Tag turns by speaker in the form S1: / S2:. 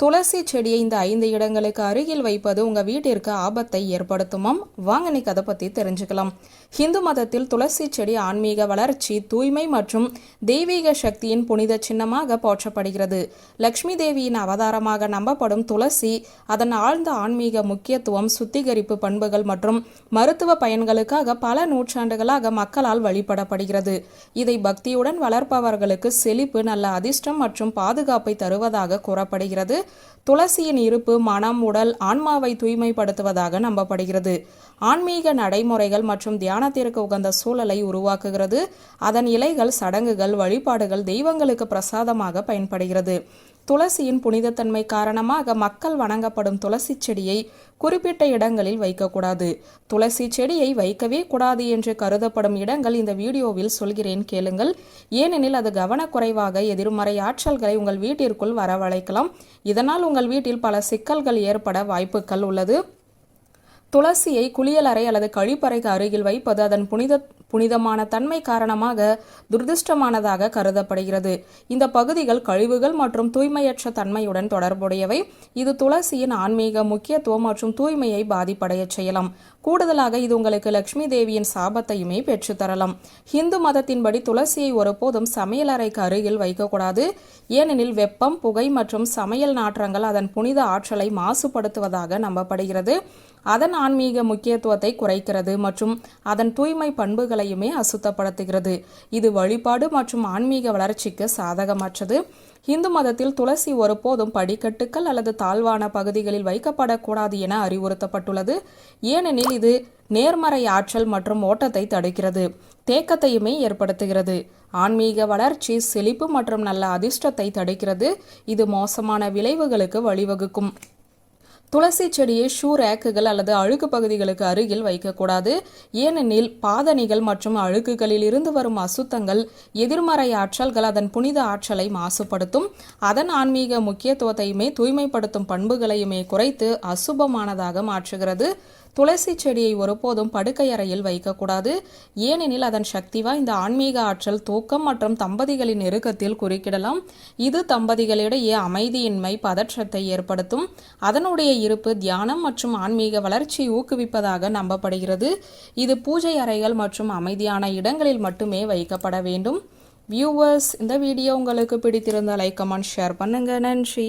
S1: துளசி செடியை இந்த ஐந்து இடங்களுக்கு அருகில் வைப்பது உங்கள் வீட்டிற்கு ஆபத்தை ஏற்படுத்துமாம். வாங்க இன்னைக்கு அதை பற்றி தெரிஞ்சுக்கலாம். ஹிந்து மதத்தில் துளசி செடி ஆன்மீக வளர்ச்சி தூய்மை மற்றும் தெய்வீக சக்தியின் புனித சின்னமாக போற்றப்படுகிறது. லக்ஷ்மி தேவியின் அவதாரமாக நம்பப்படும் துளசி அதன் ஆழ்ந்த ஆன்மீக முக்கியத்துவம் சுத்திகரிப்பு பண்புகள் மற்றும் மருத்துவ பயன்களுக்காக பல நூற்றாண்டுகளாக மக்களால் வழிபடப்படுகிறது. இதை பக்தியுடன் வளர்ப்பவர்களுக்கு செழிப்பு நல்ல அதிர்ஷ்டம் மற்றும் பாதுகாப்பை தருவதாக கூறப்படுகிறது. துளசியின் இருப்பு மனம் உடல் ஆன்மாவை தூய்மைப்படுத்துவதாக நம்பப்படுகிறது. ஆன்மீக நடைமுறைகள் மற்றும் தியானத்திற்கு உகந்த சூழலை உருவாக்குகிறது. அதன் இலைகள் சடங்குகள் வழிபாடுகள் தெய்வங்களுக்கு பிரசாதமாக பயன்படுகிறது. துளசியின் புனிதத்தன்மை காரணமாக மக்கள் வணங்கப்படும் துளசி செடியை குறிப்பிட்ட இடங்களில் வைக்கக்கூடாது. துளசி செடியை வைக்கவே கூடாது என்று கருதப்படும் இடங்கள் இந்த வீடியோவில் சொல்கிறேன். கேளுங்கள். ஏனெனில் அது கவனக்குறைவாக எதிர்மறை ஆற்றல்களை உங்கள் வீட்டிற்குள் வரவழைக்கலாம். இதனால் உங்கள் வீட்டில் பல சிக்கல்கள் ஏற்பட வாய்ப்புகள் உள்ளது. துளசியை குளியலறை அல்லது கழிப்பறைக்கு அருகில் வைப்பது அதன் புனித புனிதமான தன்மை காரணமாக துரதிருஷ்டமானதாக கருதப்படுகிறது. இந்த பகுதிகள் கழிவுகள் மற்றும் தூய்மையற்ற தன்மையுடன் தொடர்புடையவை. இது துளசியின் ஆன்மீக முக்கியத்துவம் மற்றும் தூய்மையை பாதிப்படைய செய்யலாம். கூடுதலாக இது உங்களுக்கு லட்சுமி தேவியின் சாபத்தையுமே பெற்றுத்தரலாம் ஹிந்து மதத்தின்படி துளசியை ஒருபோதும் சமையலறைக்கு அருகில் வைக்கக்கூடாது. ஏனெனில் வெப்பம் புகை மற்றும் சமையல் நாற்றங்கள் அதன் புனித ஆற்றலை மாசுபடுத்துவதாக நம்பப்படுகிறது. அதன் ஆன்மீக முக்கியத்துவத்தை குறைக்கிறது மற்றும் அதன் தூய்மை பண்புகளையுமே அசுத்தப்படுத்துகிறது. இது வழிபாடு மற்றும் ஆன்மீக வளர்ச்சிக்கு சாதகமற்றது. இந்து மதத்தில் துளசி ஒருபோதும் படிக்கட்டுக்கள் அல்லது தாழ்வான பகுதிகளில் வைக்கப்படக்கூடாது என அறிவுறுத்தப்பட்டுள்ளது. ஏனெனில் இது நேர்மறை ஆற்றல் மற்றும் ஓட்டத்தை தடுக்கிறது தேக்கத்தையுமே ஏற்படுத்துகிறது. ஆன்மீக வளர்ச்சி செழிப்பு மற்றும் நல்ல அதிர்ஷ்டத்தை தடுக்கிறது. இது மோசமான விளைவுகளுக்கு வழிவகுக்கும். துளசி செடியை ஷூ ரேக்குகள் அல்லது அழுக்கு பகுதிகளுக்கு அருகில் வைக்கக்கூடாது. ஏனெனில் பாதணிகள் மற்றும் அழுக்குகளில் இருந்து வரும் அசுத்தங்கள் எதிர்மறை ஆற்றல்கள் அதன் புனித ஆற்றலை மாசுபடுத்தும். அதன் ஆன்மீக முக்கியத்துவத்தையுமே தூய்மைப்படுத்தும் பண்புகளையுமே குறைத்து அசுபமானதாக மாற்றுகிறது. துளசி செடியை ஒருபோதும் படுக்கை அறையில் வைக்கக்கூடாது. ஏனெனில் அதன் சக்திவா இந்த ஆன்மீக ஆற்றல் தூக்கம் மற்றும் தம்பதிகளின் நெருக்கத்தில் குறுக்கிடலாம். இது தம்பதிகளிடையே அமைதியின்மை பதற்றத்தை ஏற்படுத்தும். அதனுடைய இருப்பு தியானம் மற்றும் ஆன்மீக வளர்ச்சியை ஊக்குவிப்பதாக நம்பப்படுகிறது. இது பூஜை அறைகள் மற்றும் அமைதியான இடங்களில் மட்டுமே வைக்கப்பட வேண்டும். வியூவர்ஸ் இந்த வீடியோ உங்களுக்கு பிடித்திருந்தால் லைக் கமெண்ட் ஷேர் பண்ணுங்கள் நன்றி.